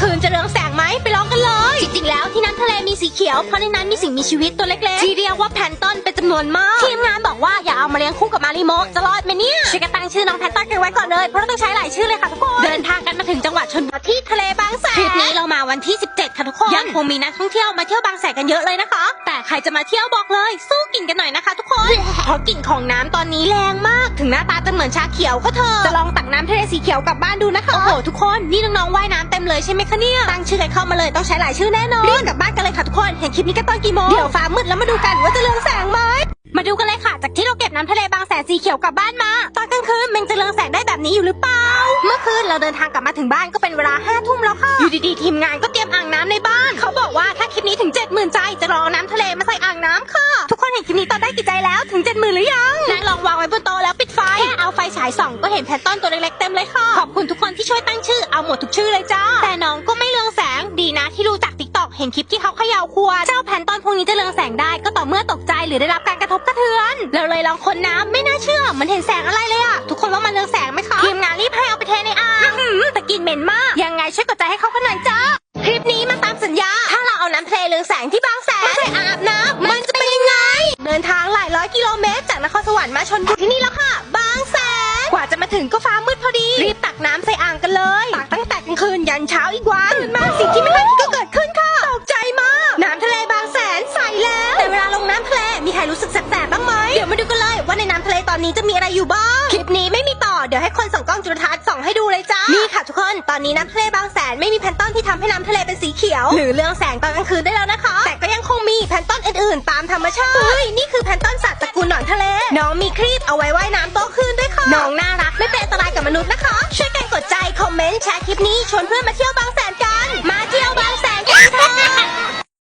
คืนจะเรืองแสงไหมไปร้องกันเลย จริงๆแล้วที่นั้นทะเลมีสีเขียวเพราะในนั้นมีสิ่งมีชีวิตตัวเล็กๆ ที่เรียกว่าแพนตอนเป็นจำนวนมากทีมงานบอกว่าอย่าเอามาเลี้ยงคู่กับมาริโมจะรอดไหมเนี่ยช่วยกันตั้งชื่อน้องแพนตอนกันไว้ก่อนเลยเพราะต้องใช้หลายชื่อเลยค่ะทุกคนเดินทางกันมาถึงจังหวัดชนบทที่ทะเลบางแสนทริปนี้เรามาวันที่ 17ค่ะทุก ยังคงมีนักท่องเที่ยวมาเที่ยวบางแสนกันเยอะเลยนะคะ แต่ใครจะมาเที่ยวบอกเลย สู้กินกันหน่อยนะคะ ทุกคนเพราะกลิ่นของน้ำตอนนี้แรงมาก ถึงหน้าตาจะเหมือนชาเขียวก็เถอะจะลองตักน้ำทะเลสีเขียวกลับบ้านดูนะคะโอ้โหทุกคนนี่น้องๆว่ายน้ำเต็มเลยใช่ไหมคะเนี่ยตั้งชื่อกันเข้ามาเลยต้องใช้หลายชื่อแน่นอนรีบกลับบ้านกันเลยค่ะทุกคนเห็นคลิปนี้กันตอนกี่โมงเดี๋ยวฟ้ามืดแล้วมาดูกันว่าจะเรืองแสงไหมมาดูกันเลยค่ะ จากที่เราเก็บน้ำทะเลบางแสนสีเขียวกลับบ้านมา ตอนกลางคืนมันจะเรืองแสงได้แบบนี้อยู่หรือเปล่า เมื่อคืนเราเดินทางกลับมาถึงบ้านก็เป็นเวลาห้าทุ่มแล้วค่ะ อยู่ดีๆ ทีมงานก็เตรียมอ่างน้ำในบ้าน เขาบอกว่าถ้าคลิปนี้ถึง7 0,000ใจจะลองเอาน้ำทะเลมาใส่อ่างน้ำค่ะ ทุกคนเห็นคลิปนี้ตอนได้กี่ใจแล้วถึง7 0,000หรือยังและลองวางไว้บนโต๊ะแล้วปิดไฟแค่เอาไฟฉายส่องก็เห็นแพนต้นตัวเล็กๆเต็มเลยค่ะ ขอบคุณทุกคนที่ช่วยตั้งชื่อเอาหมดทุกชื่อเลยจ้า แต่น้องก็ไม่เรืองแสงดีนะที่รู้จักติ๊กตอกเห็นคลิปที่เขาเขย่าขวดเจ้าแพนต้นพวกนี้จะเรืองแสงได้ก็ต่อเมื่อตกใจหรือได้รับการกระทบกระเทือนเราเลยลองคนน้ำไม่น่าเชื่อมันเห็นแสงอะไรเลยอะทุกคนว่ามันเรืองแสงไหม เอาไปเทในอ่างอื้อหือแต่กลินเหม็นมาก ยังไงช่วยกดใจให้เขากันหน่อยจ้าคลิปนี้มาตามสัญญา ถ้าเราเอาน้ำทะเลเรืองแสงที่บางแสนมาใส่อาบน้ำมันจะเป็นยังไง เดินทางหลายร้อยกิโลเมตร จากนครสวรรค์มาชนบุรีที่นี่แล้วค่ะ บางแสน กว่าจะมาถึงก็ฟ้ามืดพอดี รีบตักน้ำใส่อ่างกันเลยตักตั้งแต่กลางคืนยันเช้าอีกวันตื่นมาสิ่งที่ไม่คาดคิดก็เกิดขึ้นค่ะตกใจมากน้ำทะเลบางแสนใสแล้ว แต่เวลาลงน้ำทะเลมีใครรู้สึกแสบๆบ้างไหมเดี๋ยวมาดูกันเลยว่าในน้ำทะเลตอนนี้จะมีอะไรอยู่บ้างคลิปนี้ไม่มีต่อ เดี๋ยวให้คนส่องกล้องจุลทรรศน์ส่องให้ดูเลยจ้า นี่ค่ะทุกคน ตอนนี้น้ำทะเลบางแสนไม่มีแพลนต้นที่ทำให้น้ำทะเลเป็นสีเขียว หรือเรืองแสงตอนกลางคืนได้แล้วนะคะ แต่ก็ยังคงมีแพลนต้นอื่นๆ ตามธรรมชาติ เฮ้ย นี่คือแพลนต้นสัตว์ตระกูลหนอนทะเล น้องมีครีบเอาไว้ว่ายน้ำโตขึ้นด้วยค่ะ น้องน่ารักไม่เป็นอันตรายกับมนุษย์นะคะ ช่วยกันกดใจ คอมเมนต์ แชร์คลิปนี้ ชวนเพื่อนมาเที่ยวบางแสน